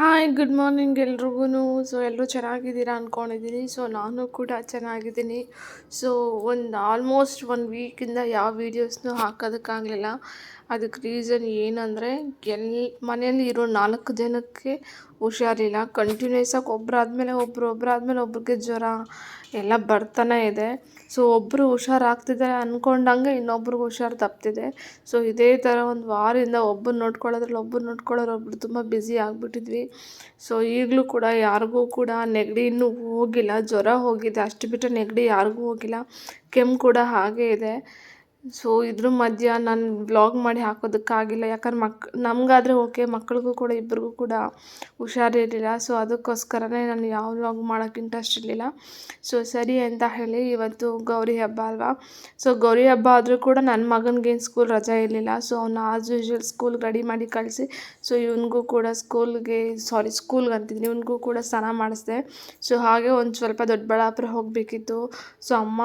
Hi good morning ಎಲ್ರಿಗೂ. So ಎಲ್ಲರೂ ಚೆನ್ನಾಗಿದ್ದೀರಾ ಅಂದ್ಕೊಂಡಿದ್ದೀನಿ ಸೊ ನಾನು ಕೂಡ ಚೆನ್ನಾಗಿದ್ದೀನಿ. ಸೊ ಒಂದು ಆಲ್ಮೋಸ್ಟ್ ಒನ್ ವೀಕಿಂದ ಯಾವ ವೀಡಿಯೋಸ್ನೂ ಹಾಕೋದಕ್ಕಾಗಲಿಲ್ಲ. ಅದಕ್ಕೆ ರೀಸನ್ ಏನಂದರೆ, ಎಲ್ ಮನೆಯಲ್ಲಿರೋ ನಾಲ್ಕು ಜನಕ್ಕೆ ಹುಷಾರಿಲ್ಲ. ಕಂಟಿನ್ಯೂಸ್ ಆಗಿ ಒಬ್ಬರಾದ್ಮೇಲೆ ಒಬ್ಬರು ಒಬ್ಬರಾದ್ಮೇಲೆ ಒಬ್ರಿಗೆ ಜ್ವರ ಎಲ್ಲ ಬರ್ತಾನೆ ಇದೆ. ಸೊ ಒಬ್ಬರು ಹುಷಾರಾಗ್ತಿದ್ದಾರೆ ಅಂದ್ಕೊಂಡಂಗೆ ಇನ್ನೊಬ್ರಿಗೆ ಹುಷಾರು ತಪ್ತಿದೆ. ಸೊ ಇದೇ ಥರ ಒಂದು ವಾರದಿಂದ ಒಬ್ಬರು ನೋಡ್ಕೊಳ್ಳೋದ್ರಲ್ಲಿ ಒಬ್ಬರು ನೋಡ್ಕೊಳ್ಳೋರು ಒಬ್ರು ತುಂಬ ಬ್ಯುಸಿ ಆಗಿಬಿಟ್ಟಿದ್ವಿ. ಸೊ ಈಗಲೂ ಕೂಡ ಯಾರಿಗೂ ಕೂಡ ನೆಗಡಿ ಇನ್ನೂ ಹೋಗಿಲ್ಲ. ಜ್ವರ ಹೋಗಿದೆ. ಅಷ್ಟು ಬಿಟ್ಟರೆ ನೆಗಡಿ ಯಾರಿಗೂ ಹೋಗಿಲ್ಲ. ಕೆಮ್ಮು ಕೂಡ ಹಾಗೇ ಇದೆ. ಸೊ ಇದ್ರ ಮಧ್ಯ ನಾನು ವ್ಲಾಗ್ ಮಾಡಿ ಹಾಕೋದಕ್ಕಾಗಿಲ್ಲ. ಯಾಕಂದ್ರೆ ಮಕ್, ನಮಗಾದ್ರೆ ಓಕೆ ಮಕ್ಳಿಗೂ ಕೂಡ, ಇಬ್ರಿಗೂ ಕೂಡ ಹುಷಾರಿರಲಿಲ್ಲ ಸೊ ಅದಕ್ಕೋಸ್ಕರನೇ ನಾನು ಯಾವ ವ್ಲಾಗ್ ಮಾಡೋಕ್ಕೆ ಇಂಟ್ರೆಸ್ಟ್ ಇರಲಿಲ್ಲ. ಸೊ ಸರಿ ಅಂತ ಹೇಳಿ ಇವತ್ತು ಗೌರಿ ಹಬ್ಬ ಅಲ್ವಾ? ಸೊ ಗೌರಿ ಹಬ್ಬ ಆದರೂ ಕೂಡ ನನ್ನ ಮಗನಿಗೇನು ಸ್ಕೂಲ್ ರಜೆ ಇರಲಿಲ್ಲ. ಸೊ ಅವನು ಆಸ್ ಯೂಶ್ವಲ್ ಸ್ಕೂಲ್ ರೆಡಿ ಮಾಡಿ ಕಳಿಸಿ. ಸೊ ಇವನಿಗೂ ಕೂಡ ಸ್ಕೂಲ್ಗೆ ಸಾರಿ ಸ್ಕೂಲ್ಗೆ ಅಂತಿದ್ದೀನಿ. ಇವನಿಗೂ ಕೂಡ ಸ್ನಾನ ಮಾಡಿಸಿದೆ. ಸೊ ಹಾಗೆ ಒಂದು ಸ್ವಲ್ಪ ದೊಡ್ಡಬಳ್ಳಾಪುರ ಹೋಗಬೇಕಿತ್ತು. ಸೊ ಅಮ್ಮ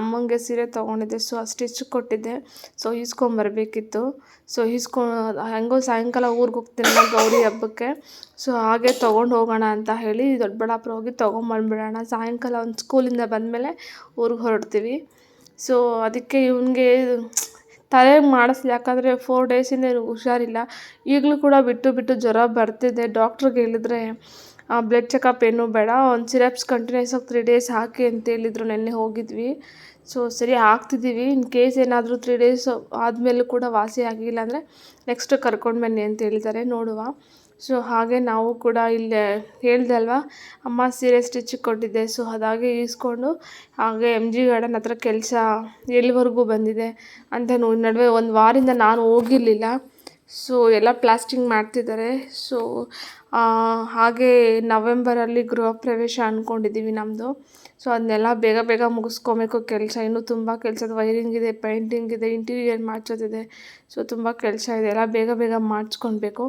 ಅಮ್ಮಂಗೆ ಸೀರೆ ತೊಗೊಂಡಿದ್ದೆ. ಸೊ ಸ್ಟಿಚ್ ಕೊಟ್ಟಿದ್ದೆ. ಸೊ ಈಸ್ಕೊಂಬರ್ಬೇಕಿತ್ತು ಸೊ ಈಸ್ಕೊ ಹೆಂಗೋ ಸಾಯಂಕಾಲ ಊರಿಗೆ ಹೋಗ್ತೀನಲ್ಲ ಗೌರಿ ಹಬ್ಬಕ್ಕೆ. ಸೊ ಹಾಗೆ ತೊಗೊಂಡು ಹೋಗೋಣ ಅಂತ ಹೇಳಿ ದೊಡ್ಡಬಳ್ಳಾಪುರ ಹೋಗಿ ತೊಗೊಂಬಂದ್ಬಿಡೋಣ ಸಾಯಂಕಾಲ ಒಂದು ಸ್ಕೂಲಿಂದ ಬಂದಮೇಲೆ ಊರಿಗೆ ಹೊರಡ್ತೀವಿ. ಸೊ ಅದಕ್ಕೆ ಇವನಿಗೆ ತಲೆ ಮಾಡಿಸ್ಲಿ. ಯಾಕಂದರೆ ಫೋರ್ ಡೇಸಿಂದ ಇವ್ನಿಗೆ ಹುಷಾರಿಲ್ಲ. ಈಗಲೂ ಕೂಡ ಬಿಟ್ಟು ಬಿಟ್ಟು ಜ್ವರ ಬರ್ತಿದೆ. ಡಾಕ್ಟ್ರಿಗೆ ಹೇಳಿದ್ರೆ ಬ್ಲಡ್ ಚೆಕಪ್ ಏನೂ ಬೇಡ. ಒಂದು ಸಿರಪ್ಸ್ ಕಂಟಿನ್ಯೂಸ್ ಆಗಿ ತ್ರೀ ಡೇಸ್ ಹಾಕಿ ಅಂತ ಹೇಳಿದ್ರು. ನೆನ್ನೆ ಹೋಗಿದ್ವಿ. ಸೊ ಸರಿ ಹಾಕ್ತಿದ್ದೀವಿ ಇನ್ ಕೇಸ್ ಏನಾದರೂ ತ್ರೀ ಡೇಸ್ ಆದಮೇಲೂ ಕೂಡ ವಾಸಿ ಆಗಿಲ್ಲ ಅಂದರೆ ನೆಕ್ಸ್ಟ್ ಕರ್ಕೊಂಡು ಬನ್ನಿ ಅಂತ ಹೇಳ್ತಾರೆ ನೋಡುವ. ಸೊ ಹಾಗೆ ನಾವು ಕೂಡ ಇಲ್ಲೇ ಹೇಳ್ದೆ ಅಲ್ವಾ? ಅಮ್ಮ ಸೀರೆ ಸ್ಟಿಚ್ ಕೊಟ್ಟಿದ್ದೆ ಸೊ ಅದಾಗೆ ಈಸ್ಕೊಂಡು ಹಾಗೆ ಎಂ ಜಿ ಗಾರ್ಡನ್ ಹತ್ರ ಕೆಲಸ ಎಲ್ಲಿವರೆಗೂ ಬಂದಿದೆ ಅಂತ ನಡುವೆ ಒಂದು ವಾರದಿಂದ ನಾನು ಹೋಗಿರಲಿಲ್ಲ. ಸೊ ಎಲ್ಲ ಪ್ಲಾಸ್ಟಿಂಗ್ ಮಾಡ್ತಿದ್ದಾರೆ. ಸೊ ಹಾಗೆ ನವೆಂಬರಲ್ಲಿ ಗೃಹ ಪ್ರವೇಶ ಅಂದ್ಕೊಂಡಿದ್ದೀವಿ ನಮ್ಮದು ಸೊ ಅದನ್ನೆಲ್ಲ ಬೇಗ ಬೇಗ ಮುಗಿಸ್ಕೊಬೇಕು. ಕೆಲಸ ಇನ್ನೂ ತುಂಬ ಕೆಲಸದ ವೈರಿಂಗ್ ಇದೆ, ಪೇಂಟಿಂಗ್ ಇದೆ, ಇಂಟೀರಿಯರ್ ಮಾಡ್ಸೋದಿದೆ. ಸೊ ತುಂಬ ಕೆಲಸ ಇದೆ. ಎಲ್ಲ ಬೇಗ ಬೇಗ ಮಾಡಿಸ್ಕೊಳ್ಬೇಕು.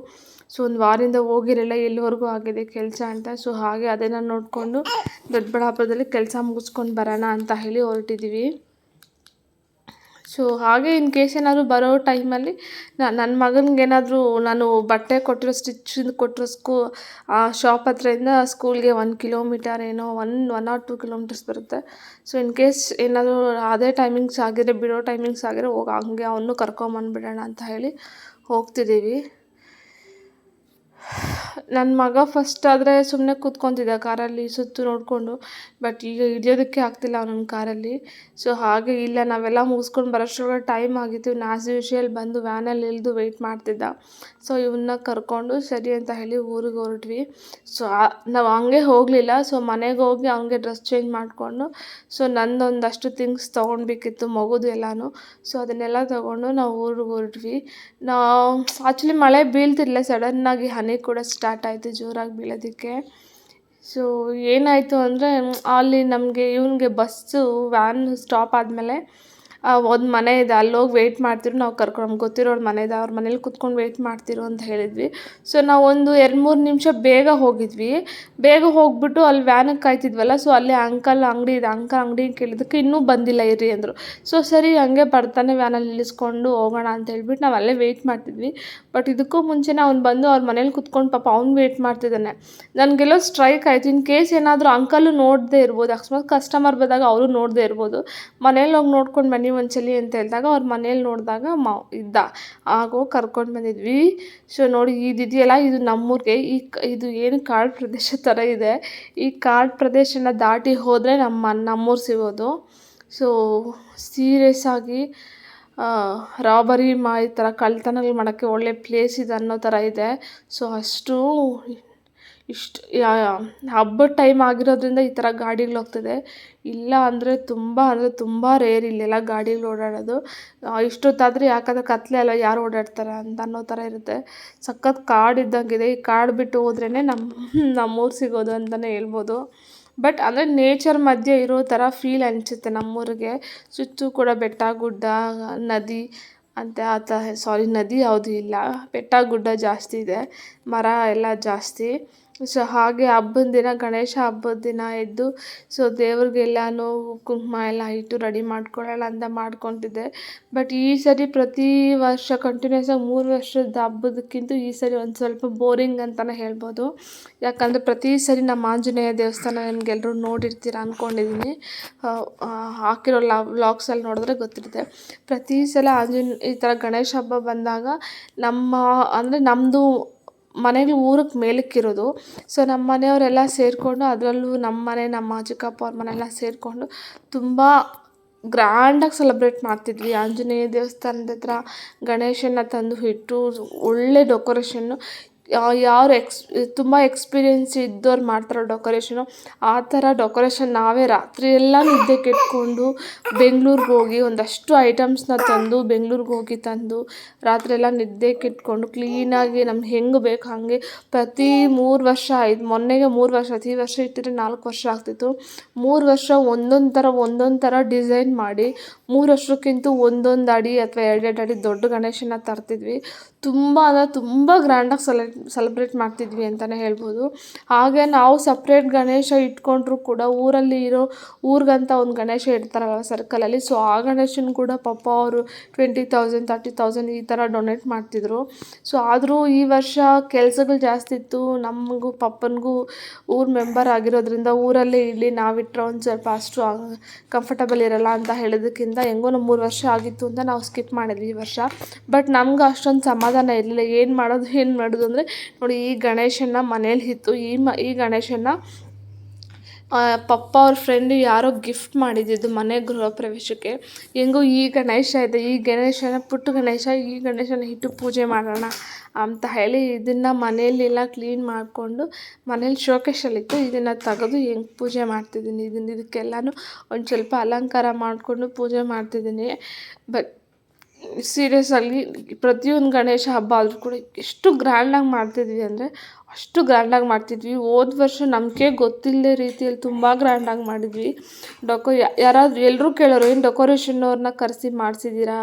ಸೊ ಒಂದು ವಾರದಿಂದ ಹೋಗಿರಲಿಲ್ಲ ಎಲ್ಲಿವರೆಗೂ ಆಗಿದೆ ಕೆಲಸ ಅಂತ. ಸೊ ಹಾಗೆ ಅದನ್ನು ನೋಡಿಕೊಂಡು ದೊಡ್ಡಬಳ್ಳಾಪುರದಲ್ಲಿ ಕೆಲಸ ಮುಗಿಸ್ಕೊಂಡು ಬರೋಣ ಅಂತ ಹೇಳಿ ಹೊರಟಿದ್ದೀವಿ ಸೊ ಹಾಗೆ ಇನ್ ಕೇಸ್ ಏನಾದರೂ ಬರೋ ಟೈಮಲ್ಲಿ ನನ್ನ ಮಗನಿಗೆ ಏನಾದರೂ ನಾನು ಬಟ್ಟೆ ಕೊಟ್ಟಿರೋ ಸ್ಟಿಚಿಂದು ಕೊಟ್ಟಿರೋ ಸ್ಕೂ, ಆ ಶಾಪ್ ಹತ್ರದಿಂದ ಸ್ಕೂಲ್ಗೆ ಒನ್ ಕಿಲೋಮೀಟರ್ ಏನೋ one one or two kilometres ಬರುತ್ತೆ. ಸೊ ಇನ್ ಕೇಸ್ ಏನಾದರೂ ಅದೇ ಟೈಮಿಂಗ್ಸ್ ಆಗಿದ್ರೆ, ಬಿಡೋ ಟೈಮಿಂಗ್ಸ್ ಆಗಿದ್ರೆ ಹೋಗಿ, ಹಂಗೆ ಅವನು ಕರ್ಕೊಂಬಂದ್ಬಿಡೋಣ ಅಂತ ಹೇಳಿ ಹೋಗ್ತಿದ್ದೀವಿ. ನನ್ನ ಮಗ ಫಸ್ಟ್ ಆದರೆ ಸುಮ್ಮನೆ ಕೂತ್ಕೊತಿದ್ದ ಕಾರಲ್ಲಿ ಸುತ್ತು ನೋಡಿಕೊಂಡು ಬಟ್ ಈಗ ಹಿಡಿಯೋದಕ್ಕೆ ಆಗ್ತಿಲ್ಲ ಅವನ ಕಾರಲ್ಲಿ ಸೊ ಹಾಗೆ ಇಲ್ಲ, ನಾವೆಲ್ಲ ಮುಗಿಸ್ಕೊಂಡು ಬರೋಷ್ಟ್ರೊಳಗೆ ಟೈಮ್ ಆಗಿತ್ತು. ಇವ್ನು ಆ್ಯಸ್ ಯೂಶ್ವಲ್ ಬಂದು ವ್ಯಾನಲ್ಲಿ ಇಳಿದು ವೆಯ್ಟ್ ಮಾಡ್ತಿದ್ದ. ಸೊ ಇವನ್ನ ಕರ್ಕೊಂಡು ಸರಿ ಅಂತ ಹೇಳಿ ಊರಿಗೆ ಹೊರಟ್ವಿ. ಸೊ ನಾವು ಹಂಗೆ ಹೋಗಲಿಲ್ಲ. ಸೊ ಮನೆಗೆ ಹೋಗಿ ಅವನಿಗೆ ಡ್ರೆಸ್ ಚೇಂಜ್ ಮಾಡಿಕೊಂಡು ಸೊ ನಂದೊಂದಷ್ಟು ಥಿಂಗ್ಸ್ ತೊಗೊಳ್ಬೇಕಿತ್ತು ಮಗುದು ಎಲ್ಲನೂ. ಸೊ ಅದನ್ನೆಲ್ಲ ತೊಗೊಂಡು ನಾವು ಊರಿಗೆ ಹೊರಟ್ವಿ. ನಾವು ಆ್ಯಕ್ಚುಲಿ ಮಳೆ ಬೀಳ್ತಿರಲಿಲ್ಲ ಸಡನ್ನಾಗಿ ಹನಿ ಕೂಡ ಸ್ಟಾರ್ಟ್ ಆಯಿತು ಜೋರಾಗಿ ಬೀಳೋದಕ್ಕೆ. ಸೊ ಏನಾಯಿತು ಅಂದರೆ ಅಲ್ಲಿ ನಮಗೆ ಇವನಿಗೆ ಬಸ್ಸು ವ್ಯಾನ್ ಸ್ಟಾಪ್ ಆದಮೇಲೆ ಒಂದು ಮನೆ ಇದೆ, ಅಲ್ಲೋಗಿ ವೆಯ್ಟ್ ಮಾಡ್ತಿರು, ನಾವು ಕರ್ಕೊಂಡು ನಮ್ಗೆ ಗೊತ್ತಿರೋರ ಮನೆ ಇದೆ, ಅವ್ರ ಮನೇಲಿ ಕುತ್ಕೊಂಡು ವೆಯ್ಟ್ ಮಾಡ್ತಿರು ಅಂತ ಹೇಳಿದ್ವಿ. ಸೊ ನಾವು ಒಂದು ಎರಡು ಮೂರು ನಿಮಿಷ ಬೇಗ ಹೋಗಿದ್ವಿ. ಬೇಗ ಹೋಗ್ಬಿಟ್ಟು ಅಲ್ಲಿ ವ್ಯಾನಿಗೆ ಕಾಯ್ತಿದ್ವಲ್ಲ ಸೊ ಅಲ್ಲಿ ಅಂಕಲ್ ಅಂಗಡಿ ಇದೆ ಅಂಕಲ್ ಅಂಗಡಿ ಕೇಳಿದ್ದಕ್ಕೆ ಇನ್ನೂ ಬಂದಿಲ್ಲ ಇರಿ ಅಂದರು. ಸೊ ಸರಿ, ಹಂಗೆ ಬರ್ತಾನೆ ವ್ಯಾನಲ್ಲಿ ಇಳಿಸ್ಕೊಂಡು ಹೋಗೋಣ ಅಂತ ಹೇಳ್ಬಿಟ್ಟು ನಾವು ಅಲ್ಲೇ ವೆಯ್ಟ್ ಮಾಡ್ತಿದ್ವಿ. ಬಟ್ ಇದಕ್ಕೂ ಮುಂಚೆನೇ ಅವ್ನು ಬಂದು ಅವ್ರ ಮನೇಲಿ ಕುತ್ಕೊಂಡು ಪಾಪ ಅವ್ನು ವೆಯ್ಟ್ ಮಾಡ್ತಿದ್ದಾನೆ. ನನಗೆಲ್ಲೋ ಸ್ಟ್ರೈಕ್ ಆಯಿತು. ಇನ್ ಕೇಸ್ ಏನಾದರೂ ಅಂಕಲು ನೋಡದೇ ಇರ್ಬೋದು, ಅಕಸ್ಮಾತ್ ಕಸ್ಟಮರ್ ಬಂದಾಗ ಅವರು ನೋಡದೇ ಇರ್ಬೋದು. ಮನೇಲಿ ಹೋಗಿ ನೋಡ್ಕೊಂಡು ಬನ್ನಿ ಒಂದ್ಸಲಿ ಅಂತ ಹೇಳಿದಾಗ ಅವ್ರ ಮನೇಲಿ ನೋಡಿದಾಗ ಮ, ಇದ್ದ. ಹಾಗೋ ಕರ್ಕೊಂಡು ಬಂದಿದ್ವಿ. ಸೊ ನೋಡಿ ಇದಿದೆಯಲ್ಲ ಇದು ನಮ್ಮೂರಿಗೆ ಈ ಇದು ಏನು ಕಾಡು ಪ್ರದೇಶ ಥರ ಇದೆ. ಈ ಕಾಡು ಪ್ರದೇಶನ ದಾಟಿ ಹೋದರೆ ನಮ್ಮ ನಮ್ಮೂರು ಸಿಗೋದು. ಸೊ ಸೀರಿಯಸ್ ಆಗಿ ರಾಬರಿ ಮಾ, ಈ ಥರ ಕಳ್ತನಗಳು ಮಾಡೋಕ್ಕೆ ಒಳ್ಳೆ ಪ್ಲೇಸ್ ಇದೆ ಅನ್ನೋ ಥರ ಇದೆ. ಸೊ ಅಷ್ಟು ಇಷ್ಟು ಹಬ್ಬದ ಟೈಮ್ ಆಗಿರೋದ್ರಿಂದ ಈ ಥರ ಗಾಡಿಗಳು ಹೋಗ್ತದೆ. ಇಲ್ಲ ಅಂದರೆ ತುಂಬ ಅಂದರೆ ತುಂಬ ರೇರ್ ಇಲ್ಲೆಲ್ಲ ಗಾಡಿಗಳು ಓಡಾಡೋದು. ಇಷ್ಟೊತ್ತಾದರೆ ಯಾಕಂದರೆ ಕತ್ತಲೆ ಅಲ್ಲ, ಯಾರು ಓಡಾಡ್ತಾರೆ ಅಂತ ಅನ್ನೋ ಥರ ಇರುತ್ತೆ. ಸಖತ್ ಕಾಡು ಇದ್ದಂಗಿದೆ. ಈ ಕಾಡು ಬಿಟ್ಟು ಹೋದ್ರೇ ನಮ್ಮ ನಮ್ಮೂರು ಸಿಗೋದು ಅಂತಲೇ ಹೇಳ್ಬೋದು. ಬಟ್ ಅಂದರೆ ನೇಚರ್ ಮಧ್ಯೆ ಇರೋ ಥರ ಫೀಲ್ ಅನಿಸುತ್ತೆ ನಮ್ಮೂರಿಗೆ. ಸುತ್ತೂ ಕೂಡ ಬೆಟ್ಟ, ಗುಡ್ಡ, ನದಿ, ಅಂತ ಆ ಥರ ಸಾರಿ ನದಿ ಯಾವುದೂ ಇಲ್ಲ. ಬೆಟ್ಟ, ಗುಡ್ಡ ಜಾಸ್ತಿ ಇದೆ. ಮರ ಎಲ್ಲ ಜಾಸ್ತಿ. ಸೊ ಹಾಗೆ ಹಬ್ಬದ ದಿನ, ಗಣೇಶ ಹಬ್ಬದ ದಿನ ಎದ್ದು, ಸೊ ದೇವ್ರಿಗೆಲ್ಲನೂ ಕುಂಕುಮ ಎಲ್ಲ ಇಟ್ಟು ರೆಡಿ ಮಾಡ್ಕೊಳ್ಳೋಣ ಅಂತ ಮಾಡ್ಕೊತಿದ್ದೆ. ಬಟ್ ಈ ಸರಿ ಪ್ರತಿ ವರ್ಷ ಕಂಟಿನ್ಯೂಸ್ ಆಗಿ ಮೂರು ವರ್ಷದ ಹಬ್ಬದಕ್ಕಿಂತ ಈ ಸರಿ ಒಂದು ಸ್ವಲ್ಪ ಬೋರಿಂಗ್ ಅಂತಲೇ ಹೇಳ್ಬೋದು. ಯಾಕಂದರೆ ಪ್ರತಿ ಸರಿ ನಮ್ಮ ಆಂಜನೇಯ ದೇವಸ್ಥಾನ ನಿಮ್ಗೆಲ್ಲರೂ ನೋಡಿರ್ತೀರ ಅಂದ್ಕೊಂಡಿದ್ದೀನಿ ಹಾಕಿರೋ ಲಾ ವ್ಲಾಗ್ಸಲ್ಲಿ ನೋಡಿದ್ರೆ ಗೊತ್ತಿರುತ್ತೆ. ಪ್ರತಿ ಸಲ ಆಂಜನೇ ಈ ಥರ ಗಣೇಶ ಹಬ್ಬ ಬಂದಾಗ ನಮ್ಮ, ಅಂದರೆ ನಮ್ಮದು ಮನೆಗಳು ಊರಕ್ಕೆ ಮೇಲಕ್ಕಿರೋದು. ಸೊ ನಮ್ಮ ಮನೆಯವರೆಲ್ಲ ಸೇರಿಕೊಂಡು ಅದರಲ್ಲೂ ನಮ್ಮ ಮನೆ ನಮ್ಮ ಚಿಕ್ಕಪ್ಪ ಅವ್ರ ಮನೆ ಎಲ್ಲ ಸೇರಿಕೊಂಡು ತುಂಬ ಗ್ರ್ಯಾಂಡಾಗಿ ಸೆಲೆಬ್ರೇಟ್ ಮಾಡ್ತಿದ್ವಿ. ಆಂಜನೇಯ ದೇವಸ್ಥಾನದ ಹತ್ರ ಗಣೇಶನ ತಂದು ಇಟ್ಟು ಒಳ್ಳೆ ಡೆಕೋರೇಷನ್ನು ಯಾರು ಎಕ್ಸ್, ತುಂಬ ಎಕ್ಸ್ಪೀರಿಯೆನ್ಸ್ ಇದ್ದವ್ರು ಮಾಡ್ತಾರೋ ಡೆಕೋರೇಷನು ಆ ಥರ ಡೆಕೋರೇಷನ್ ನಾವೇ ರಾತ್ರಿ ಎಲ್ಲ ನಿದ್ದೆ ಕೆಟ್ಕೊಂಡು ಬೆಂಗ್ಳೂರಿಗೆ ಹೋಗಿ ಒಂದಷ್ಟು ಐಟಮ್ಸ್ನ ತಂದು ಬೆಂಗ್ಳೂರಿಗೆ ಹೋಗಿ ತಂದು ರಾತ್ರಿ ಎಲ್ಲ ನಿದ್ದೆ ಕೆಟ್ಕೊಂಡು ಕ್ಲೀನಾಗಿ ನಮ್ಗೆ ಹೆಂಗೆ ಬೇಕು ಹಾಗೆ ಪ್ರತಿ ಮೂರು ವರ್ಷ ಆಯ್ತು ಮೊನ್ನೆಗೆ ಮೂರು ವರ್ಷ ಆಯ್ತು ವರ್ಷ ಇಟ್ಟಿದ್ರೆ ನಾಲ್ಕು ವರ್ಷ ಆಗ್ತಿತ್ತು. ಮೂರು ವರ್ಷ ಒಂದೊಂದು ಥರ ಒಂದೊಂದು ಥರ ಡಿಸೈನ್ ಮಾಡಿ ಮೂರು ವರ್ಷಕ್ಕಿಂತ ಒಂದೊಂದು ಅಡಿ ಅಥವಾ ಎರಡೆರಡು ಅಡಿ ದೊಡ್ಡ ಗಣೇಶನ ತರ್ತಿದ್ವಿ. ತುಂಬ ಅಂದರೆ ತುಂಬ ಗ್ರ್ಯಾಂಡಾಗಿ ಸೆಲೆ ಸೆಲೆಬ್ರೇಟ್ ಮಾಡ್ತಿದ್ವಿ ಅಂತಲೇ ಹೇಳ್ಬೋದು. ಹಾಗೆ ನಾವು ಸಪ್ರೇಟ್ ಗಣೇಶ ಇಟ್ಕೊಂಡ್ರೂ ಕೂಡ ಊರಲ್ಲಿ ಇರೋ ಊರಿಗಂತ ಒಂದು ಗಣೇಶ ಇಡ್ತಾರಲ್ಲ ಸರ್ಕಲಲ್ಲಿ ಸೊ ಆ ಗಣೇಶನ ಕೂಡ ಪಾಪ ಅವರು ಟ್ವೆಂಟಿ ತೌಸಂಡ್ ತರ್ಟಿ ತೌಸಂಡ್ ಈ ಥರ ಡೊನೇಟ್ ಮಾಡ್ತಿದ್ರು. ಸೊ ಆದರೂ ಈ ವರ್ಷ ಕೆಲಸಗಳು ಜಾಸ್ತಿ ಇತ್ತು. ನಮಗೂ, ಪಪ್ಪನಿಗೂ ಊರು ಮೆಂಬರ್ ಆಗಿರೋದ್ರಿಂದ ಊರಲ್ಲೇ ಇರಲಿ ನಾವಿಟ್ಟರೆ ಒಂದು ಸ್ವಲ್ಪ ಅಷ್ಟು ಕಂಫರ್ಟಬಲ್ ಇರೋಲ್ಲ ಅಂತ ಹೇಳೋದಕ್ಕಿಂತ ಹೆಂಗೋ ನಮ್ಮ ಮೂರು ವರ್ಷ ಆಗಿತ್ತು ಅಂತ ನಾವು ಸ್ಕಿಪ್ ಮಾಡಿದ್ವಿ ಈ ವರ್ಷ. ಬಟ್ ನಮ್ಗೆ ಅಷ್ಟೊಂದು ಸಮಾಧಾನ ಇರಲಿಲ್ಲ. ಏನು ಮಾಡೋದು ಏನು ಮಾಡೋದು ಅಂದರೆ ನೋಡಿ, ಈ ಗಣೇಶನ ಮನೇಲಿ ಇತ್ತು. ಈ ಮ, ಈ ಗಣೇಶನ ಪಪ್ಪ ಅವ್ರ ಫ್ರೆಂಡ್ ಯಾರೋ ಗಿಫ್ಟ್ ಮಾಡಿದ್ದಿದ್ದು ಮನೆ ಗೃಹ ಪ್ರವೇಶಕ್ಕೆ. ಹೆಂಗೋ ಈ ಗಣೇಶ ಇದೆ, ಈ ಗಣೇಶನ, ಪುಟ್ಟ ಗಣೇಶ, ಈ ಗಣೇಶನ ಇಟ್ಟು ಪೂಜೆ ಮಾಡೋಣ ಅಂತ ಹೇಳಿ ಇದನ್ನು ಮನೆಯಲ್ಲೆಲ್ಲ ಕ್ಲೀನ್ ಮಾಡಿಕೊಂಡು ಮನೇಲಿ ಶೋಕೇಶಲ್ಲಿತ್ತು ಇದನ್ನು ತೆಗೆದು ಹೆಂಗೆ ಪೂಜೆ ಮಾಡ್ತಿದ್ದೀನಿ. ಇದನ್ನು ಇದಕ್ಕೆಲ್ಲನೂ ಒಂದು ಸ್ವಲ್ಪ ಅಲಂಕಾರ ಮಾಡಿಕೊಂಡು ಪೂಜೆ ಮಾಡ್ತಿದ್ದೀನಿ. ಬಟ್ ಸೀರಿಯಸ್ಸಾಗಿ ಪ್ರತಿಯೊಂದು ಗಣೇಶ ಹಬ್ಬ ಆದರೂ ಕೂಡ ಎಷ್ಟು ಗ್ರ್ಯಾಂಡಾಗಿ ಮಾಡ್ತಿದ್ವಿ ಅಂದರೆ ಅಷ್ಟು ಗ್ರ್ಯಾಂಡಾಗಿ ಮಾಡ್ತಿದ್ವಿ. ಹೋದ ವರ್ಷ ನಮಗೆ ಗೊತ್ತಿಲ್ಲದೆ ರೀತಿಯಲ್ಲಿ ತುಂಬ ಗ್ರ್ಯಾಂಡಾಗಿ ಮಾಡಿದ್ವಿ. ಡೊಕೊ ಯಾರಾದರೂ ಎಲ್ಲರೂ ಕೇಳೋರು, ಏನು ಡೆಕೋರೇಷನ್ನವ್ರನ್ನ ಕರೆಸಿ ಮಾಡಿಸಿದ್ದೀರಾ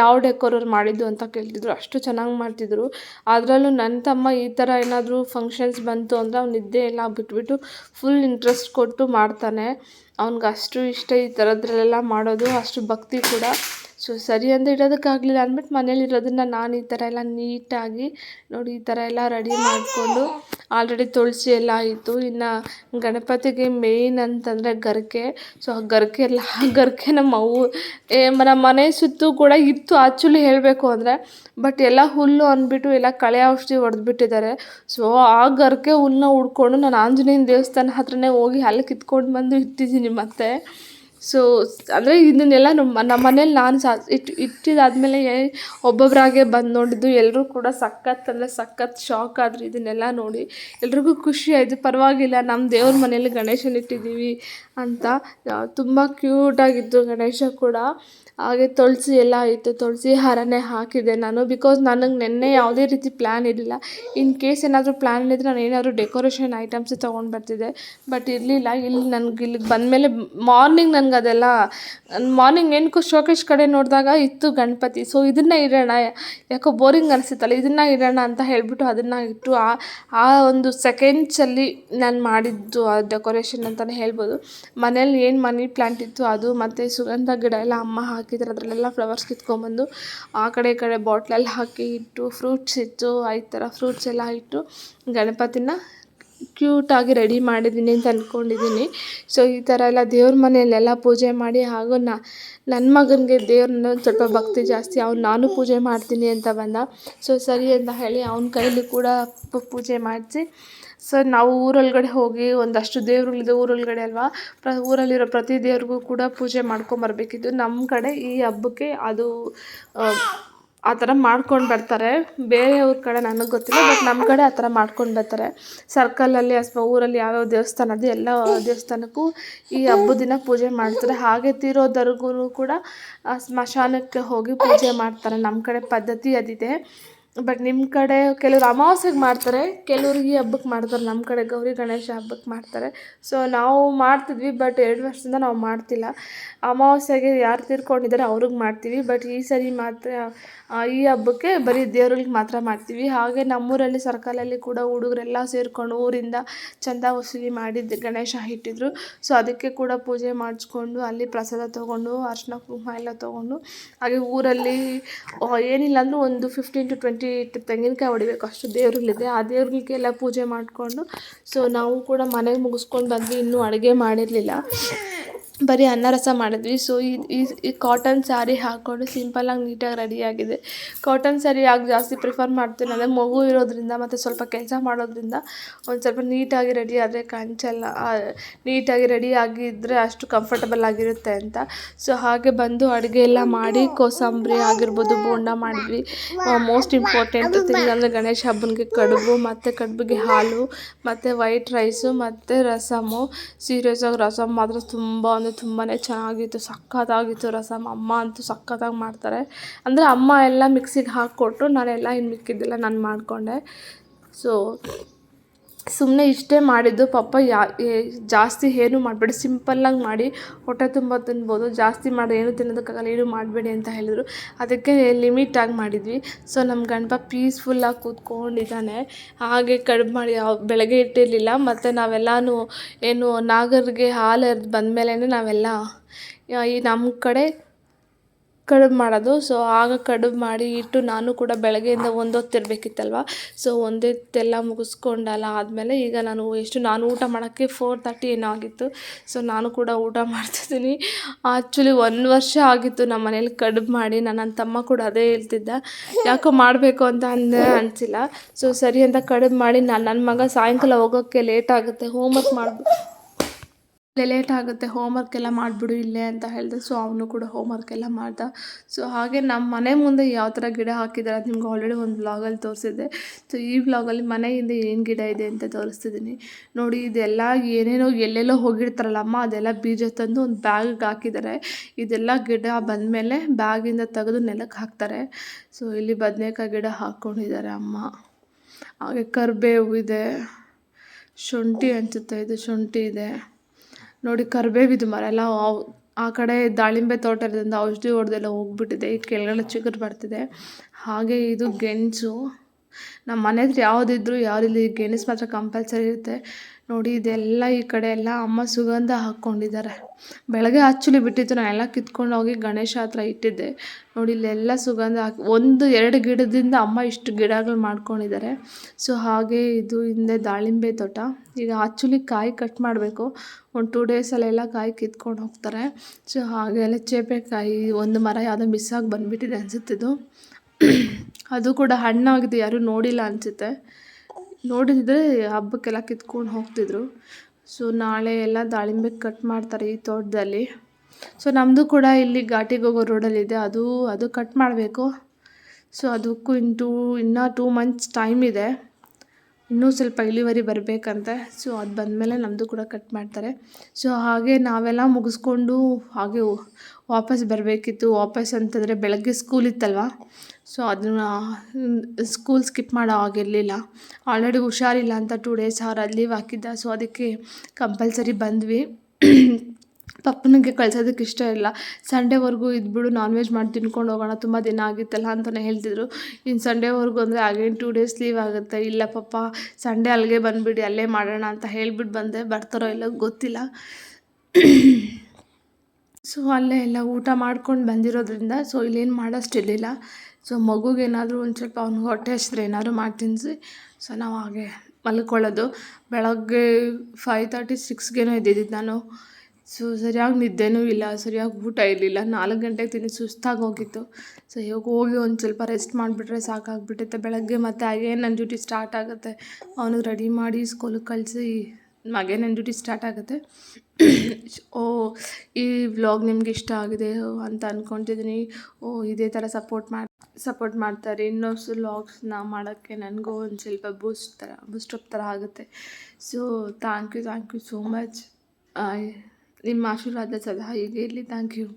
ಯಾವ ಡೆಕೋರವ್ರು ಮಾಡಿದ್ದು? ಅಂತ ಕೇಳ್ತಿದ್ರು. ಅಷ್ಟು ಚೆನ್ನಾಗಿ ಮಾಡ್ತಿದ್ರು. ಅದರಲ್ಲೂ ನನ್ನ ತಮ್ಮ ಈ ಥರ ಏನಾದರೂ ಫಂಕ್ಷನ್ಸ್ ಬಂತು ಅಂದರೆ ಅವ್ನು ನಿದ್ದೆ ಎಲ್ಲ ಬಿಟ್ಬಿಟ್ಟು ಫುಲ್ ಇಂಟ್ರೆಸ್ಟ್ ಕೊಟ್ಟು ಮಾಡ್ತಾನೆ. ಅವ್ನಿಗೆ ಅಷ್ಟು ಇಷ್ಟ ಈ ಥರದ್ರಲ್ಲೆಲ್ಲ ಮಾಡೋದು, ಅಷ್ಟು ಭಕ್ತಿ ಕೂಡ ಸೊ ಸರಿ ಅಂತ ಇಡೋದಕ್ಕಾಗಲಿಲ್ಲ ಅಂದ್ಬಿಟ್ಟು ಮನೇಲಿರೋದನ್ನು ನಾನು ಈ ಥರ ಎಲ್ಲ ನೀಟಾಗಿ ನೋಡಿ ಈ ಥರ ಎಲ್ಲ ರೆಡಿ ಮಾಡಿಕೊಂಡು ಆಲ್ರೆಡಿ ತುಳಸಿ ಎಲ್ಲ ಆಯಿತು. ಇನ್ನು ಗಣಪತಿಗೆ ಮೇಯ್ನ್ ಅಂತಂದರೆ ಗರಿಕೆ. ಸೊ ಆ ಗರಿಕೆ ಎಲ್ಲ ಗರಿಕೆ ಏ, ನಮ್ಮ ಮನೆ ಸುತ್ತು ಕೂಡ ಇತ್ತು ಆ್ಯಕ್ಚುಲಿ ಹೇಳಬೇಕು ಅಂದರೆ ಬಟ್ ಎಲ್ಲ ಹುಲ್ಲು ಅಂದ್ಬಿಟ್ಟು ಎಲ್ಲ ಕಳೆ ಔಷಧಿ ಹೊಡೆದ್ಬಿಟ್ಟಿದ್ದಾರೆ. ಸೊ ಆ ಗರಿಕೆ ಹುಲ್ಲನ್ನ ಉಡ್ಕೊಂಡು ನಾನು ಆಂಜನೇಯನ ದೇವಸ್ಥಾನ ಹತ್ರನೇ ಹೋಗಿ ಅಲ್ಲಿ ಕಿತ್ಕೊಂಡು ಬಂದು ಇಟ್ಟಿದ್ದೀನಿ ಮತ್ತೆ. ಸೊ ಅಂದರೆ ಇದನ್ನೆಲ್ಲ ನಮ್ಮ ನಮ್ಮ ಮನೇಲಿ ನಾನು ಸಾ ಇಟ್ಟು ಇಟ್ಟಿದ್ದಾದಮೇಲೆ ಒಬ್ಬೊಬ್ಬರಾಗೆ ಬಂದು ನೋಡಿದ್ದು ಎಲ್ಲರೂ ಕೂಡ ಸಖತ್ ಅಂದರೆ ಸಖತ್ ಶಾಕ್ ಆದರು ಇದನ್ನೆಲ್ಲ ನೋಡಿ. ಎಲ್ರಿಗೂ ಖುಷಿ ಆಯಿತು. ಪರವಾಗಿಲ್ಲ ನಮ್ಮ ದೇವ್ರ ಮನೇಲಿ ಗಣೇಶನ ಇಟ್ಟಿದ್ದೀವಿ ಅಂತ. ತುಂಬ ಕ್ಯೂಟಾಗಿತ್ತು ಗಣೇಶ ಕೂಡ. ಹಾಗೆ ತುಳಸಿ ಎಲ್ಲ ಇತ್ತು, ತುಳಸಿ ಹಾರನೇ ಹಾಕಿದೆ ನಾನು ಬಿಕಾಸ್ ನನಗೆ ನಿನ್ನೆ ಯಾವುದೇ ರೀತಿ ಪ್ಲ್ಯಾನ್ ಇರಲಿಲ್ಲ. ಇನ್ ಕೇಸ್ ಏನಾದರೂ ಪ್ಲ್ಯಾನ್ ಇದ್ದರೆ ನಾನು ಏನಾದರೂ ಡೆಕೋರೇಷನ್ ಐಟಮ್ಸ್ ತೊಗೊಂಡು ಬರ್ತಿದ್ದೆ. ಬಟ್ ಇರಲಿಲ್ಲ. ಇಲ್ಲಿ ನನ್ಗೆ ಇಲ್ಲಿಗೆ ಬಂದಮೇಲೆ ಮಾರ್ನಿಂಗ್ ನನಗೆ ಅದೆಲ್ಲ ಮಾರ್ನಿಂಗ್ ಏನಕ್ಕೂ ಶೋಕೇಶ್ ಕಡೆ ನೋಡಿದಾಗ ಇತ್ತು ಗಣಪತಿ. ಸೊ ಇದನ್ನು ಇಡೋಣ ಯಾಕೋ ಬೋರಿಂಗ್ ಅನಿಸುತ್ತಲ್ಲ, ಇದನ್ನು ಇಡೋಣ ಅಂತ ಹೇಳಿಬಿಟ್ಟು ಅದನ್ನು ಇಟ್ಟು ಆ ಆ ಒಂದು ಸೆಕೆಂಡ್ಸಲ್ಲಿ ನಾನು ಮಾಡಿದ್ದು ಆ ಡೆಕೋರೇಷನ್ ಅಂತಲೇ ಹೇಳ್ಬೋದು. ಮನೇಲಿ ಏನು ಮನಿ ಪ್ಲ್ಯಾಂಟ್ ಇತ್ತು ಅದು, ಮತ್ತು ಸುಗಂಧ ಗಿಡ ಎಲ್ಲ ಅಮ್ಮ ಹಾಕಿದ್ರು ಅದರಲ್ಲೆಲ್ಲ ಫ್ಲವರ್ಸ್ ಕಿತ್ಕೊಂಬಂದು ಆ ಕಡೆ ಈ ಕಡೆ ಬಾಟ್ಲಲ್ಲಿ ಹಾಕಿ ಇಟ್ಟು ಫ್ರೂಟ್ಸ್ ಇತ್ತು ಈ ಥರ ಫ್ರೂಟ್ಸ್ ಎಲ್ಲ ಇಟ್ಟು ಗಣಪತಿನ ಕ್ಯೂಟಾಗಿ ರೆಡಿ ಮಾಡಿದ್ದೀನಿ ಅಂತ ಅಂದ್ಕೊಂಡಿದ್ದೀನಿ ಸೊ ಈ ಥರ ಎಲ್ಲ ದೇವ್ರ ಮನೆಯಲ್ಲೆಲ್ಲ ಪೂಜೆ ಮಾಡಿ ಹಾಗೂ ನನ್ನ ಮಗನಿಗೆ ದೇವ್ರನ್ನ ಸ್ವಲ್ಪ ಭಕ್ತಿ ಜಾಸ್ತಿ, ಅವ್ನು ನಾನು ಪೂಜೆ ಮಾಡ್ತೀನಿ ಅಂತ ಬಂದ. ಸೊ ಸರಿ ಅಂತ ಹೇಳಿ ಅವ್ನ ಕೈಲಿ ಕೂಡ ಪೂಜೆ ಮಾಡಿಸಿ ಸೊ ನಾವು ಊರೊಳಗಡೆ ಹೋಗಿ ಒಂದಷ್ಟು ದೇವ್ರುಗಳಿದೆ ಊರೊಳಗಡೆ ಅಲ್ವಾ? ಪ್ರ, ಊರಲ್ಲಿರೋ ಪ್ರತಿ ದೇವ್ರಿಗೂ ಕೂಡ ಪೂಜೆ ಮಾಡ್ಕೊಂಬರ್ಬೇಕಿತ್ತು ನಮ್ಮ ಕಡೆ ಈ ಹಬ್ಬಕ್ಕೆ ಅದು, ಆ ಥರ ಮಾಡ್ಕೊಂಡು ಬರ್ತಾರೆ. ಬೇರೆಯವ್ರ ಕಡೆ ನನಗೆ ಗೊತ್ತಿಲ್ಲ, ಬಟ್ ನಮ್ಮ ಕಡೆ ಆ ಥರ ಮಾಡ್ಕೊಂಡು ಬರ್ತಾರೆ. ಸರ್ಕಲಲ್ಲಿ ಅಥವಾ ಊರಲ್ಲಿ ಯಾವ್ಯಾವ ದೇವಸ್ಥಾನ ಅದು ಎಲ್ಲ ದೇವಸ್ಥಾನಕ್ಕೂ ಈ ಹಬ್ಬದ ದಿನ ಪೂಜೆ ಮಾಡ್ತಾರೆ. ಹಾಗೆ ತೀರೋದರ್ಗೂ ಕೂಡ ಸ್ಮಶಾನಕ್ಕೆ ಹೋಗಿ ಪೂಜೆ ಮಾಡ್ತಾರೆ. ನಮ್ಮ ಕಡೆ ಪದ್ಧತಿ ಅದಿದೆ. ಬಟ್ ನಿಮ್ಮ ಕಡೆ ಕೆಲವ್ರು ಅಮಾವಾಸ್ಯೆಗೆ ಮಾಡ್ತಾರೆ ಕೆಲವ್ರು ಈ ಹಬ್ಬಕ್ಕೆ ಮಾಡ್ತಾರೆ ನಮ್ಮ ಕಡೆ ಗೌರಿ ಗಣೇಶ ಹಬ್ಬಕ್ಕೆ ಮಾಡ್ತಾರೆ. ಸೊ ನಾವು ಮಾಡ್ತಿದ್ವಿ ಬಟ್ ಎರಡು ವರ್ಷದಿಂದ ನಾವು ಮಾಡ್ತಿಲ್ಲ. ಅಮಾವಾಸ್ಯೆಗೆ ಯಾರು ತೀರ್ಕೊಂಡಿದ್ದಾರೆ ಅವ್ರಿಗೆ ಮಾಡ್ತೀವಿ ಬಟ್ ಈ ಸರಿ ಮಾತ್ರ ಈ ಹಬ್ಬಕ್ಕೆ ಬರೀ ದೇವ್ರಿಗೆ ಮಾತ್ರ ಮಾಡ್ತೀವಿ. ಹಾಗೆ ನಮ್ಮೂರಲ್ಲಿ, ಸರ್ಕಲಲ್ಲಿ ಕೂಡ ಹುಡುಗರೆಲ್ಲ ಸೇರಿಕೊಂಡು ಊರಿಂದ ಚಂದ ವಸೂಲಿ ಮಾಡಿದ್ದು ಗಣೇಶ ಇಟ್ಟಿದ್ರು. ಸೊ ಅದಕ್ಕೆ ಕೂಡ ಪೂಜೆ ಮಾಡಿಸ್ಕೊಂಡು, ಅಲ್ಲಿ ಪ್ರಸಾದ ತೊಗೊಂಡು, ಅರ್ಶಿನ ಕುಂಕುಮ ಎಲ್ಲ ತೊಗೊಂಡು, ಹಾಗೆ ಊರಲ್ಲಿ ಏನಿಲ್ಲ ಅಂದರೂ ಒಂದು ಫಿಫ್ಟೀನ್ ಟು ಟ್ವೆಂಟಿ ತೆಂಗಿನಕಾಯಿ ಹೊಡಿಬೇಕು, ಅಷ್ಟು ದೇವ್ರುಗಳಿದೆ ಆ ದೇವ್ರಿಗೆಲ್ಲ ಪೂಜೆ ಮಾಡಿಕೊಂಡು ಸೊ ನಾವು ಕೂಡ ಮನೆಗೆ ಮುಗಿಸ್ಕೊಂಡು ಬಂದ್ವಿ, ಇನ್ನೂ ಅಡುಗೆ ಮಾಡಿರಲಿಲ್ಲ. ಬರೀ ಅನ್ನ ರಸ ಮಾಡಿದ್ವಿ. ಸೊ ಈ ಕಾಟನ್ ಸ್ಯಾರಿ ಹಾಕ್ಕೊಂಡು ಸಿಂಪಲ್ಲಾಗಿ ನೀಟಾಗಿ ರೆಡಿಯಾಗಿದೆ ಕಾಟನ್ ಸ್ಯಾರಿ ಯಾಕೆ ಜಾಸ್ತಿ ಪ್ರಿಫರ್ ಮಾಡ್ತೀನಿ ಅಂದರೆ ಮಗು ಇರೋದ್ರಿಂದ ಮತ್ತು ಸ್ವಲ್ಪ ಕೆಲಸ ಮಾಡೋದ್ರಿಂದ ಒಂದು ಸ್ವಲ್ಪ ನೀಟಾಗಿ ರೆಡಿ ಆದರೆ ಕಂಚಲ್ಲ ನೀಟಾಗಿ ರೆಡಿ ಆಗಿದ್ದರೆ ಅಷ್ಟು ಕಂಫರ್ಟಬಲ್ ಆಗಿರುತ್ತೆ ಅಂತ. ಸೊ ಹಾಗೆ ಬಂದು ಅಡುಗೆ ಎಲ್ಲ ಮಾಡಿ ಕೋಸಂಬರಿ ಆಗಿರ್ಬೋದು, ಬೋಂಡ ಮಾಡಿದ್ವಿ. ಮೋಸ್ಟ್ ಇಂಪಾರ್ಟೆಂಟ್ ಥಿಂಗ್ ಅಂದರೆ ಗಣೇಶ ಹಬ್ಬನಿಗೆ ಕಡುಬು, ಮತ್ತು ಕಡುಬಿಗೆ ಹಾಲು, ಮತ್ತು ವೈಟ್ ರೈಸು ಮತ್ತು ರಸಮು. ಸೀರಿಯಸ್ ಆಗಿ ರಸಮ್ ಮಾತ್ರ ತುಂಬ ಅಂದರೆ ತುಂಬಾ ಚೆನ್ನಾಗಿತ್ತು, ಸಖತ್ತಾಗಿತ್ತು ರಸಮ್ ಅಮ್ಮ ಅಂತೂ ಸಖತ್ತಾಗಿ ಮಾಡ್ತಾರೆ. ಅಂದರೆ ಅಮ್ಮ ಎಲ್ಲ ಮಿಕ್ಸಿಗೆ ಹಾಕಿಕೊಟ್ಟು ನಾನೆಲ್ಲ ಇನ್ನು ಮಿಕ್ಕಿದ್ದೆಲ್ಲ ನಾನು ಮಾಡಿಕೊಂಡೆ. ಸೊ ಸುಮ್ಮನೆ ಇಷ್ಟೇ ಮಾಡಿದ್ದು. ಪಾಪ ಯಾ ಜಾಸ್ತಿ ಏನು ಮಾಡಬೇಡಿ. ಸಿಂಪಲ್ಲಾಗಿ ಮಾಡಿ ಹೊಟ್ಟೆ ತುಂಬ ತಿನ್ಬೋದು. ಜಾಸ್ತಿ ಮಾಡಿ ಏನು ತಿನ್ನೋದಕ್ಕಾಗಲ್ಲ, ಏನು ಮಾಡಬೇಡಿ ಅಂತ ಹೇಳಿದರು. ಅದಕ್ಕೆ ಲಿಮಿಟಾಗಿ ಮಾಡಿದ್ವಿ. ಸೊ ನಮ್ಮ ಗಣಪ ಪೀಸ್ಫುಲ್ಲಾಗಿ ಕೂತ್ಕೊಂಡಿದ್ದಾನೆ ಹಾಗೆ ಕಡಿಮೆ ಮಾಡಿ ಬೆಳಗ್ಗೆ ಇಟ್ಟಿರಲಿಲ್ಲ. ಮತ್ತು ನಾವೆಲ್ಲನೂ ಏನು ನಾಗರಿಗೆ ಹಾಲು ಎರ್ದು ಬಂದಮೇಲೆ ನಾವೆಲ್ಲ, ಈ ನಮ್ಮ ಕಡೆ ಕಡುಬು ಮಾಡೋದು. ಸೊ ಆಗ ಕಡುಬು ಮಾಡಿ ಇಟ್ಟು ನಾನು ಕೂಡ ಬೆಳಗ್ಗೆಯಿಂದ ಒಂದು ಹೊತ್ತಿರಬೇಕಿತ್ತಲ್ವ ಸೊ ಒಂದೊತ್ತೆಲ್ಲ ಮುಗಿಸ್ಕೊಂಡಲ್ಲ, ಆದಮೇಲೆ ಈಗ ನಾನು ಎಷ್ಟು, ನಾನು ಊಟ ಮಾಡೋಕ್ಕೆ ಫೋರ್ ತರ್ಟಿ ಏನೋ ಆಗಿತ್ತು. ಸೊ ನಾನು ಕೂಡ ಊಟ ಮಾಡ್ತಿದ್ದೀನಿ ಆ್ಯಕ್ಚುಲಿ ಒಂದು ವರ್ಷ ಆಗಿತ್ತು ನಮ್ಮ ಮನೇಲಿ ಕಡುಬು ಮಾಡಿ. ನಾನು ನನ್ನ ತಮ್ಮ ಕೂಡ ಅದೇ ಹೇಳ್ತಿದ್ದ. ಯಾಕೋ ಮಾಡಬೇಕು ಅಂತ ಅಂದ ಅನಿಸಿಲ್ಲ. ಸೊ ಸರಿ ಅಂತ ಕಡುಬು ಮಾಡಿ ನಾನು ನನ್ನ ಮಗ ಸಾಯಂಕಾಲ ಹೋಗೋಕ್ಕೆ ಲೇಟ್ ಆಗುತ್ತೆ. ಹೋಮ್ವರ್ಕ್ ಮಾಡ್ಬೇಕು ಲೇಟ್ ಆಗುತ್ತೆ ಹೋಮ್ವರ್ಕ್ ಎಲ್ಲ ಮಾಡಿಬಿಡು ಇಲ್ಲೇ ಅಂತ ಹೇಳಿದೆ. ಸೊ ಅವನು ಕೂಡ ಹೋಮ್ವರ್ಕ್ ಎಲ್ಲ ಮಾಡ್ದ. ಸೊ ಹಾಗೆ ನಮ್ಮ ಮನೆ ಮುಂದೆ ಯಾವ ಥರ ಗಿಡ ಹಾಕಿದ್ದಾರೆ ಅದು ನಿಮ್ಗೆ ಆಲ್ರೆಡಿ ಒಂದು ವ್ಲಾಗಲ್ಲಿ ತೋರಿಸಿದ್ದೆ. ಸೊ ಈ ವ್ಲಾಗಲ್ಲಿ ಮನೆ ಹಿಂದೆ ಏನು ಗಿಡ ಇದೆ ಅಂತ ತೋರಿಸ್ತಿದ್ದೀನಿ ನೋಡಿ, ಇದೆಲ್ಲ ಏನೇನೋ ಎಲ್ಲೆಲ್ಲೋ ಹೋಗಿರ್ತಾರಲ್ಲ ಅಮ್ಮ, ಅದೆಲ್ಲ ಬೀಜ ತಂದು ಒಂದು ಬ್ಯಾಗಿಗೆ ಹಾಕಿದ್ದಾರೆ ಇದೆಲ್ಲ ಗಿಡ ಬಂದಮೇಲೆ ಬ್ಯಾಗಿಂದ ತೆಗೆದು ನೆಲಕ್ಕೆ ಹಾಕ್ತಾರೆ. ಸೊ ಇಲ್ಲಿ ಬದನೇಕಾಯಿ ಗಿಡ ಹಾಕ್ಕೊಂಡಿದ್ದಾರೆ ಅಮ್ಮ. ಹಾಗೆ ಕರಿಬೇವು ಇದೆ. ಶುಂಠಿ ಅನಿಸುತ್ತೆ, ಇದು ಶುಂಠಿ ಇದೆ. ನೋಡಿ ಕರಿಬೇವಿದು ಮರ ಎಲ್ಲ ಆ ಕಡೆ ದಾಳಿಂಬೆ ತೋಟದಿಂದ ಔಷಧಿ ಹೊಡೆದೆಲ್ಲ ಹೋಗ್ಬಿಟ್ಟಿದೆ. ಈ ಕೆಳಗಡೆ ಚಿಗುರು ಬರ್ತಿದೆ. ಹಾಗೆ ಇದು ಗೆಣಸು. ನಮ್ಮ ಮನೆ ಹತ್ರ ಯಾವುದಿದ್ರು ಯಾವುದಿಲ್ಲ ಈ ಗೆಣಸು ಮಾತ್ರ ಕಂಪಲ್ಸರಿ ಇರುತ್ತೆ. ನೋಡಿ ಇದೆಲ್ಲ ಈ ಕಡೆ ಎಲ್ಲ ಅಮ್ಮ ಸುಗಂಧ ಹಾಕ್ಕೊಂಡಿದ್ದಾರೆ. ಬೆಳಗ್ಗೆ ಆ್ಯಕ್ಚುಲಿ ಬಿಟ್ಟಿತ್ತು, ನಾನೆಲ್ಲ ಕಿತ್ಕೊಂಡು ಹೋಗಿ ಗಣೇಶ ಹತ್ರ ಇಟ್ಟಿದ್ದೆ. ನೋಡಿ ಇಲ್ಲೆಲ್ಲ ಸುಗಂಧ ಹಾಕಿ, ಒಂದು ಎರಡು ಗಿಡದಿಂದ ಅಮ್ಮ ಇಷ್ಟು ಗಿಡಗಳು ಮಾಡ್ಕೊಂಡಿದ್ದಾರೆ. ಸೊ ಹಾಗೆ ಇದು ಹಿಂದೆ ದಾಳಿಂಬೆ ತೋಟ. ಈಗ ಆ್ಯಕ್ಚುಲಿ ಕಾಯಿ ಕಟ್ ಮಾಡಬೇಕು. ಒಂದು ಟೂ ಡೇಸಲ್ಲೆಲ್ಲ ಕಾಯಿ ಕಿತ್ಕೊಂಡು ಹೋಗ್ತಾರೆ. ಸೊ ಹಾಗೆ ಎಲ್ಲ ಚೇಪೆಕಾಯಿ, ಒಂದು ಮರ ಯಾವುದೋ ಮಿಸ್ ಆಗಿ ಬಂದುಬಿಟ್ಟಿದೆ ಅನಿಸುತ್ತಿದ್ದು ಅದು ಕೂಡ ಹಣ್ಣಾಗಿದೆ, ಯಾರೂ ನೋಡಿಲ್ಲ ಅನಿಸುತ್ತೆ. ನೋಡಿದರೆ ಹಬ್ಬಕ್ಕೆಲ್ಲ ಕಿತ್ಕೊಂಡು ಹೋಗ್ತಿದ್ರು. ಸೊ ನಾಳೆ ಎಲ್ಲ ದಾಳಿಂಬೆ ಕಟ್ ಮಾಡ್ತಾರೆ ಈ ತೋಟದಲ್ಲಿ. ಸೊ ನಮ್ಮದು ಕೂಡ ಇಲ್ಲಿ ಘಾಟಿಗೆ ಹೋಗೋ ರೋಡಲ್ಲಿದೆ, ಅದು ಅದು ಕಟ್ ಮಾಡಬೇಕು. ಸೊ ಅದಕ್ಕೂ ಇನ್ನು ಟೂ ಇನ್ನೂ ಟೂ ಮಂತ್ಸ್ ಟೈಮ್ ಇದೆ. ಇನ್ನೂ ಸ್ವಲ್ಪ ಇಳಿವರಿ ಬರಬೇಕಂತೆ. ಸೊ ಅದು ಬಂದಮೇಲೆ ನಮ್ಮದು ಕೂಡ ಕಟ್ ಮಾಡ್ತಾರೆ. ಸೊ ಹಾಗೆ ನಾವೆಲ್ಲ ಮುಗಿಸ್ಕೊಂಡು ಹಾಗೆ ವಾಪಸ್ ಬರಬೇಕಿತ್ತು. ವಾಪಸ್ ಅಂತಂದರೆ ಬೆಳಗ್ಗೆ ಸ್ಕೂಲ್ ಇತ್ತಲ್ವ? ಸೊ ಅದನ್ನ ಸ್ಕೂಲ್ ಸ್ಕಿಪ್ ಮಾಡೋ ಆಗಿರಲಿಲ್ಲ ಆಲ್ರೆಡಿ ಹುಷಾರಿಲ್ಲ ಅಂತ ಟೂ ಡೇಸ್ ಅವ್ರು ಅದು ಲೀವ್ ಹಾಕಿದ್ದ. ಸೊ ಅದಕ್ಕೆ ಕಂಪಲ್ಸರಿ ಬಂದ್ವಿ. ಪಪ್ಪನಿಗೆ ಕಳ್ಸೋದಕ್ಕೆ ಇಷ್ಟ ಇಲ್ಲ. ಸಂಡೇವರೆಗೂ ಇದ್ಬಿಡು ನಾನ್ ವೆಜ್ ಮಾಡಿ ತಿನ್ಕೊಂಡು ಹೋಗೋಣ, ತುಂಬ ದಿನ ಆಗಿತ್ತಲ್ಲ ಅಂತಲೇ ಹೇಳ್ತಿದ್ರು. ಇನ್ನು ಸಂಡೇವರೆಗೂ ಅಂದರೆ ಅಗೇನ್ ಟೂ ಡೇಸ್ ಲೀವ್ ಆಗುತ್ತೆ. ಇಲ್ಲ ಪಪ್ಪ ಸಂಡೇ ಅಲ್ಲಿಗೆ ಬಂದುಬಿಡಿ, ಅಲ್ಲೇ ಮಾಡೋಣ ಅಂತ ಹೇಳ್ಬಿಟ್ಟು ಬಂದೆ. ಬರ್ತಾರೋ ಇಲ್ಲ ಗೊತ್ತಿಲ್ಲ. ಸೊ ಅಲ್ಲೇ ಎಲ್ಲ ಊಟ ಮಾಡ್ಕೊಂಡು ಬಂದಿರೋದ್ರಿಂದ ಸೊ ಇಲ್ಲೇನು ಮಾಡೋಷ್ಟಿರಲಿಲ್ಲ. ಸೊ ಮಗುಗೇನಾದರೂ ಒಂದು ಸ್ವಲ್ಪ ಅವ್ನಿಗೆ ಹೊಟ್ಟೆ ಹಚ್ಚಿದ್ರೆ ಏನಾದರೂ ಮಾಡಿ ತಿನ್ನಿಸಿ ಸೊ ನಾವು ಹಾಗೆ ಮಲ್ಕೊಳ್ಳೋದು. ಬೆಳಗ್ಗೆ ಫೈವ್ ತರ್ಟಿ ಸಿಕ್ಸ್ಗೇನೋ ಎದ್ದಿದ್ದು ನಾನು. ಸೊ ಸರಿಯಾಗಿ ನಿದ್ದೆನೂ ಇಲ್ಲ, ಸರಿಯಾಗಿ ಊಟ ಇರಲಿಲ್ಲ. ನಾಲ್ಕು ಗಂಟೆಗೆ ತಿಂದು ಸುಸ್ತಾಗಿ ಹೋಗಿತ್ತು. ಸೊ ಇವಾಗ ಹೋಗಿ ಒಂದು ಸ್ವಲ್ಪ ರೆಸ್ಟ್ ಮಾಡಿಬಿಟ್ರೆ ಸಾಕಾಗ್ಬಿಟ್ಟಿತ್ತು ಬೆಳಗ್ಗೆ ಮತ್ತೆ ಹಾಗೇ ನನ್ನ ಡ್ಯೂಟಿ ಸ್ಟಾರ್ಟ್ ಆಗುತ್ತೆ. ಅವನಿಗೆ ರೆಡಿ ಮಾಡಿ ಸ್ಕೂಲಿಗೆ ಕಳಿಸಿ ನನ್ನ ಡ್ಯೂಟಿ ಸ್ಟಾರ್ಟ್ ಆಗುತ್ತೆ. ಓ, ಈ ವ್ಲಾಗ್ ನಿಮ್ಗೆ ಇಷ್ಟ ಆಗಿದೆ ಅಂತ ಅಂದ್ಕೊತಿದ್ದೀನಿ ಓ, ಇದೇ ಥರ ಸಪೋರ್ಟ್ ಮಾಡಿ ಸಪೋರ್ಟ್ ಮಾಡ್ತಾರೆ. ಇನ್ನೊಂದು ವ್ಲಾಗ್ಸ್ನ ಮಾಡೋಕ್ಕೆ ನನಗೂ ಒಂದು ಸ್ವಲ್ಪ ಬೂಸ್ಟ್ ಥರ ಬೂಸ್ಟಪ್ ಥರ ಆಗುತ್ತೆ. So thank you thank you so much ನಿಮ್ಮ ಆಶೀರ್ವಾದ ಸದಾ ಹೀಗೆ ಇರಲಿ. Thank you